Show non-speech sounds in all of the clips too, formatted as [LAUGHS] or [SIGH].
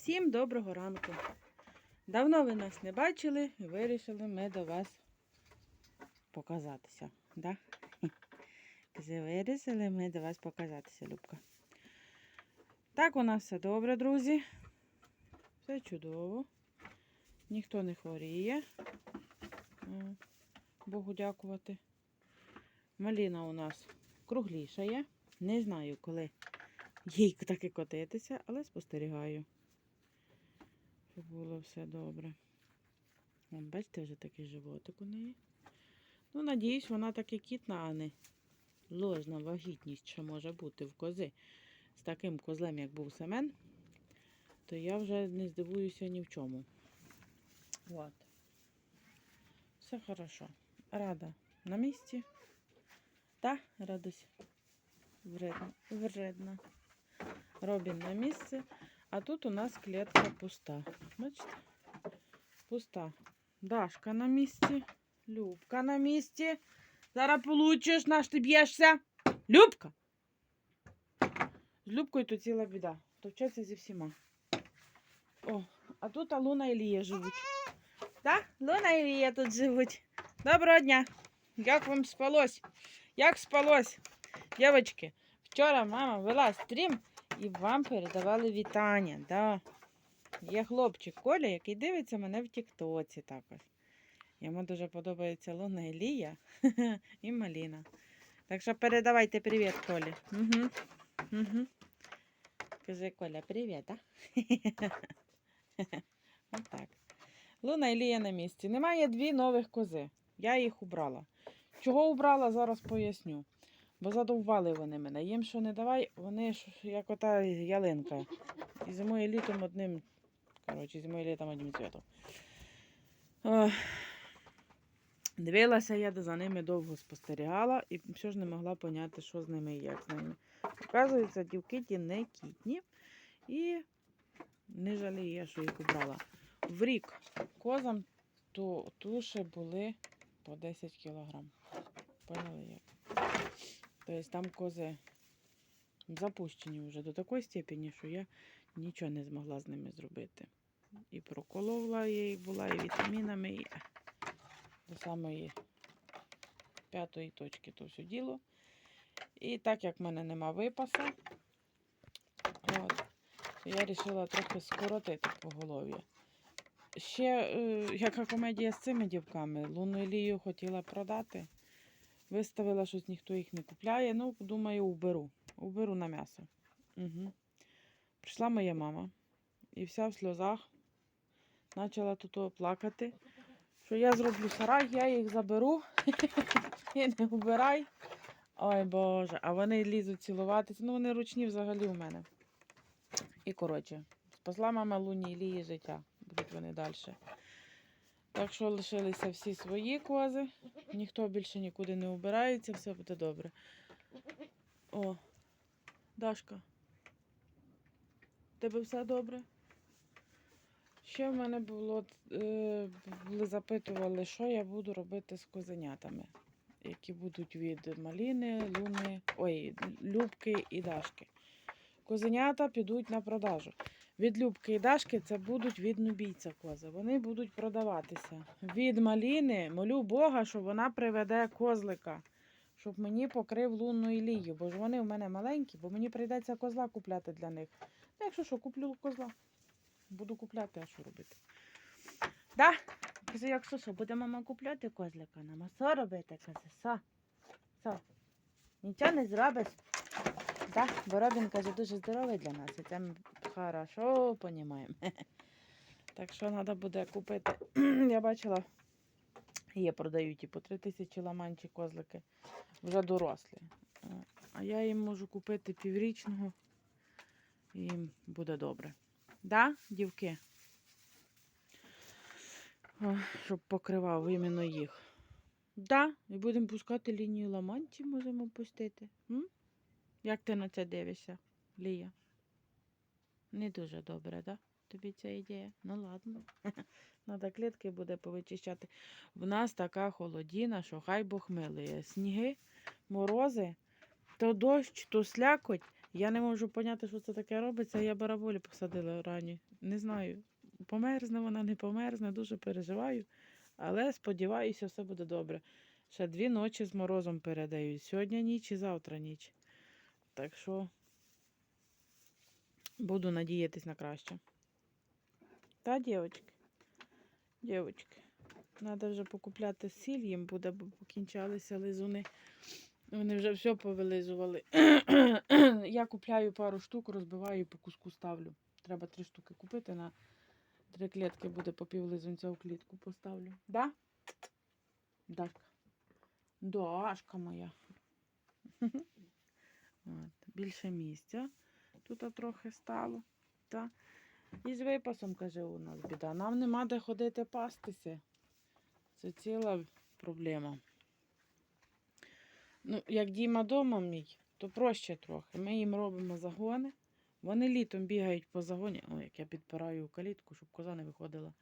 Всім доброго ранку. Давно ви нас не бачили і вирішили ми до вас показатися. Да? Вирішили ми до вас показатися, Любка. Так, у нас все добре, друзі. Все чудово. Ніхто не хворіє. Е, Богу дякувати. Маліна у нас кругліша є. Не знаю, коли їй таки котитися, але спостерігаю. Щоб було все добре. Вон, бачите, вже такий животик у неї. Ну, надіюсь, вона таки кітна, а не ложна вагітність, що може бути в кози. З таким козлем, як був Семен, то я вже не здивуюся ні в чому. От. Все хорошо. Рада на місці. Та, радусь. Вредно. Вредно. Робін на місці. А тут у нас клітка пуста. Бачите? Пуста. Дашка на місці. Любка на місці. Зараз получиш, наш ти б'єшся. Любка! З Любкою тут ціла біда. Товчаться зі всіма. О, а тут Луна і Лія живуть. Так? Луна і Лія тут живуть. Доброго дня! Як вам спалось? Як спалось? Дівчатки, вчора мама вела стрім І вам передавали вітання. Да. Є хлопчик Коля, який дивиться мене в Тіктоці також. Йому дуже подобається Луна і Лія [LAUGHS] і Маліна. Так що передавайте привіт Колі. Угу. Угу. Кажи, Коля, привіт, а? [LAUGHS] Отак. Луна і Лія на місці. Немає дві нових кози. Я їх убрала. Чого убрала, зараз поясню. Бо задовбали вони мене. Їм що не давай, вони ж як ота ялинка. І зимою літом одним. Коротше, зимою літом одним цвітом. Дивилася я за ними довго спостерігала і все ж не могла поняти, що з ними і як з ними. Оказується, дівки ті не кітні. І не жалію я, що їх убрала. В рік козам то туші були по 10 кілограм. Поняли як? Тобто там кози запущені вже до такої степені, що я нічого не змогла з ними зробити. І проколовла їх була, і вітамінами, і до самої п'ятої точки то все діло. І так як в мене нема випаса, от, то я вирішила трохи скоротити поголов'я. Ще е, яка комедія з цими дівками. Луну Лію хотіла продати. Виставила, щось ніхто їх не купляє. Ну, думаю, уберу. Уберу на м'ясо. Угу. Прийшла моя мама і вся в сльозах почала тут плакати, що я зроблю сарай, я їх заберу [LAUGHS] і не убирай. Ой Боже, а вони лізуть цілуватися. Ну, вони ручні взагалі у мене. І коротше, спасла мама Луні і Лії життя. Будуть вони далі. Так що лишилися всі свої кози. Ніхто більше нікуди не убирається, все буде добре. О, Дашка. Тебе все добре? Ще в мене було, е, запитували, що я буду робити з козенятами, які будуть від Маліни, Луни, ой, Любки і Дашки. Козенята підуть на продажу. Від Любки і Дашки це будуть від нубійця кози. Вони будуть продаватися. Від Маліни молю Бога, щоб вона приведе козлика, щоб мені покрив лунну Ілію, бо ж вони в мене маленькі, бо мені прийдеться козла купляти для них. Ну, якщо що, куплю козла. Буду купляти, а що робити? Да? Каже, якщо що, буде мама купляти козлика нам, а що робити? Каже, що? Що? Нічого не зробиш? Да, бо Робін каже, дуже здоровий для нас, і це ми хорошо розуміємо. [LAUGHS] Так що треба буде купити. [CLEARS THROAT] Я бачила, є продають і по 3 тисячі ламанчі козлики вже дорослі. А я їм можу купити піврічного, і буде добре. Да, дівки? Щоб покривав іменно їх. Да, і будемо пускати лінію ламанчі, можемо пустити. М? Як ти на це дивишся, Лія? Не дуже добре, да? Тобі ця ідея? Ну ладно. [LAUGHS] Надо клітки буде повичищати. В нас така холодіна, що хай Бог милує. Сніги, морози, то дощ, то слякоть. Я не можу поняти, що це таке робиться. Я бараболі посадила рані. Не знаю. Померзне вона, не померзне, дуже переживаю. Але сподіваюся, все буде добре. Ще дві ночі з морозом передають. Сьогодні ніч і завтра ніч. Так що буду надіятись на краще. Та, дівчатки? Дівчатки. Треба вже покупляти сіль їм буде, бо покінчалися лизуни. Вони вже все повилизували. [CLEARS THROAT] Я купляю пару штук, розбиваю і по куску ставлю. Треба три штуки купити на три клітки буде по пів лизунця в клітку поставлю. Да? Дашка. Дашка моя. [LAUGHS] От, більше місця. Тут трохи стало. Та. І з випасом, каже, у нас біда. Нам нема де ходити пастися. Це ціла проблема. Ну, як Діма дома мій, то проще трохи. Ми їм робимо загони. Вони літом бігають по загоні. Ой, як я підпираю калітку, щоб коза не виходила.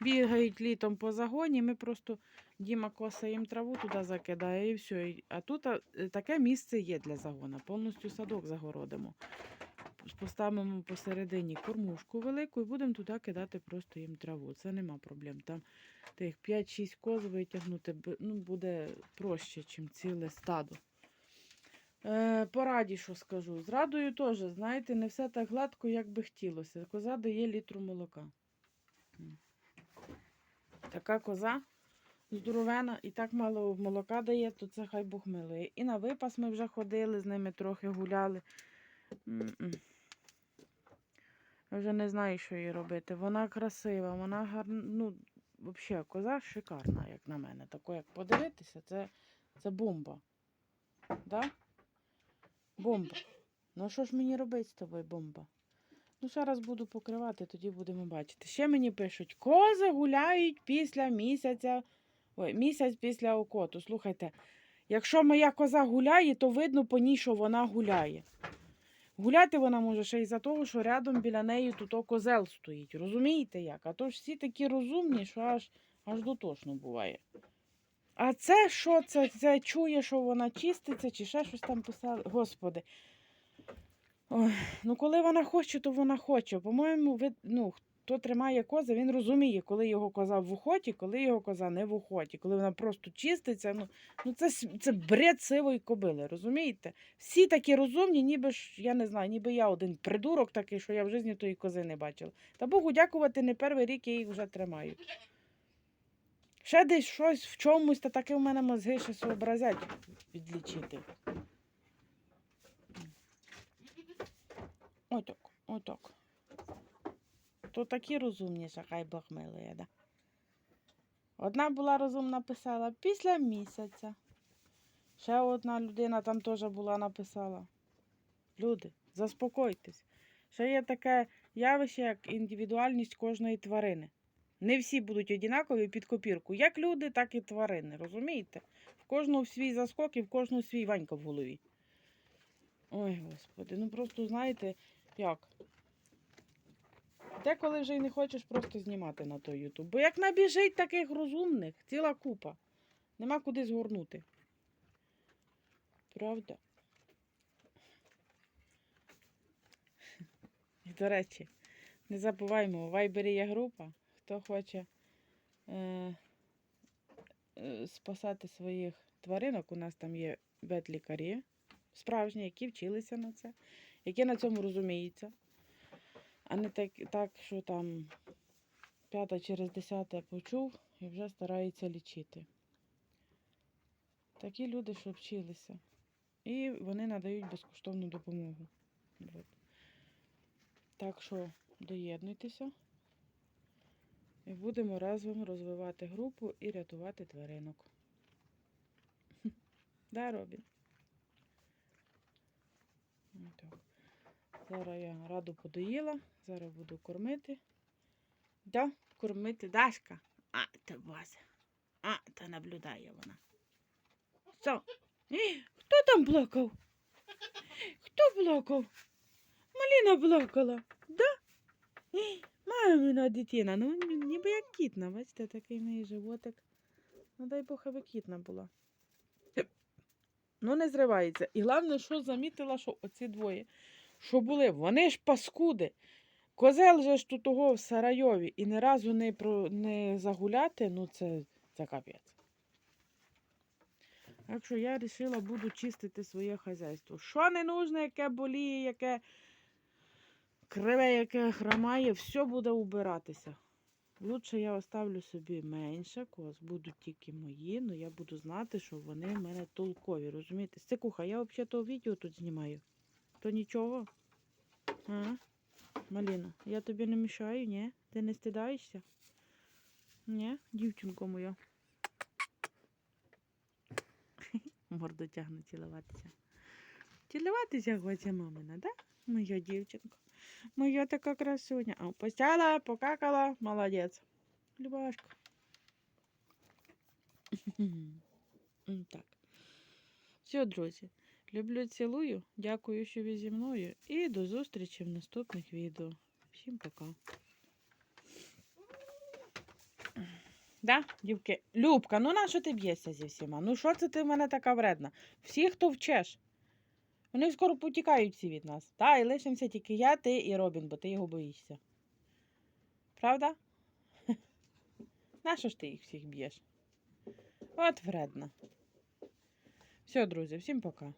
Бігають літом по загоні. Ми просто Діма коса їм траву туди закидає і все. А тут таке місце є для загона. Повністю садок загородимо. Поставимо посередині кормушку велику і будемо туди кидати просто їм траву. Це нема проблем. Там тих 5-6 коз витягнути ну, буде проще, ніж ціле стадо. Е, по раді, що скажу. З радою теж, знаєте, не все так гладко, як би хотілося. Коза дає літру молока. Така коза здоровена і так мало молока дає, то це хай Бог милує. І на випас ми вже ходили, з ними трохи гуляли. Я вже не знаю, що їй робити. Вона красива, вона гарна. Ну, взагалі, коза шикарна, як на мене. Тако, як подивитися, це, це бомба. Да? Бомба. Ну що ж мені робити з тобою, бомба? Ну, зараз буду покривати, тоді будемо бачити. Ще мені пишуть, кози гуляють після місяця. Ой, місяць після окоту. Слухайте, якщо моя коза гуляє, то видно по ній, що вона гуляє. Гуляти вона може ще й за того, що рядом біля неї тут козел стоїть. Розумієте як? А то ж всі такі розумні, що аж, аж дотошно буває. А це що це? Це чує, що вона чиститься, чи ще щось там писали. Господи. Ой, ну коли вона хоче, то вона хоче. По-моєму, ну, хто тримає коза, він розуміє, коли його коза в охоті, коли його коза не в охоті, коли вона просто чиститься. Ну, ну це, це бред сивої кобили, розумієте? Всі такі розумні, ніби ж, я не знаю, ніби я один придурок такий, що я в житті тої кози не бачила. Та Богу дякувати, не перший рік я їх вже тримаю. Ще десь щось в чомусь, та таке в мене мозги ще сообразять відлічити. Отак, отак. То такі розумні, хай Бог милує, да. Одна була розумна, писала після місяця. Ще одна людина там теж була написала. Люди, заспокойтесь. Ще є таке явище, як індивідуальність кожної тварини. Не всі будуть однакові під копірку. Як люди, так і тварини. Розумієте? В кожного свій заскок і в кожного свій ванька в голові. Ой, господи, ну просто знаєте, як? Деколи вже й не хочеш просто знімати на той Ютуб. Бо як набіжить таких розумних, ціла купа. Нема куди згорнути. Правда? І, до речі, не забуваймо, у Вайбері є група. Хто хоче е, е, спасати своїх тваринок, у нас там є ветлікарі справжні, які вчилися на це, які на цьому розуміються. А не так, так що там п'ята через десяте почув і вже старається лічити. Такі люди, що вчилися. І вони надають безкоштовну допомогу. От. Так що доєднуйтеся. І будемо разом розвивати групу і рятувати тваринок. [LAUGHS] Да, Робін? Отак. Зараз я раду подоїла, зараз буду кормити. Да, кормити Дашка. А, та база. А, та наблюдає вона. Що? Е, Хто там плакав? Хто плакав? Маліна плакала, да? Е, Мамина дитина, ну ні- ніби як кітна, бачите, такий в неї животик. Ну дай Бог, аби кітна була. Ну, не зривається. І головне, що замітила, що оці двоє, що були, вони ж паскуди. Козел же ж тут того в Сарайові і ні разу не, про, не загуляти, ну це, це капець. Так що я вирішила, буду чистити своє хазяйство. Що не нужне, яке боліє, яке криве, яке хромає, все буде убиратися. Лучше я оставлю собі менше коз, будуть тільки мої, але я буду знати, що вони в мене толкові. Розумієте? Стекуха, я взагалі то відео тут знімаю. То нічого. А? Маліна, я тобі не мішаю, ні? Ти не стидаєшся? Ні, дівчинко моя. [LAUGHS] Морду тягне цілуватися. Цілуватися хоче мамина, да? Моя дівчинка. Моя така красуня. А, постяла, покакала, молодець. Любашка. [LAUGHS] Так. Все, друзі. Люблю, цілую. Дякую, що ви зі мною. І до зустрічі в наступних відео. Всім пока. Да, дівки? Любка, ну на що ти б'єшся зі всіма? Ну що це ти в мене така вредна? Всі, хто вчеш. Вони скоро потікають всі від нас. Та, і лишимося тільки я, ти і Робін, бо ти його боїшся. Правда? [LAUGHS] На що ж ти їх всіх б'єш? От вредна. Все, друзі, всім пока.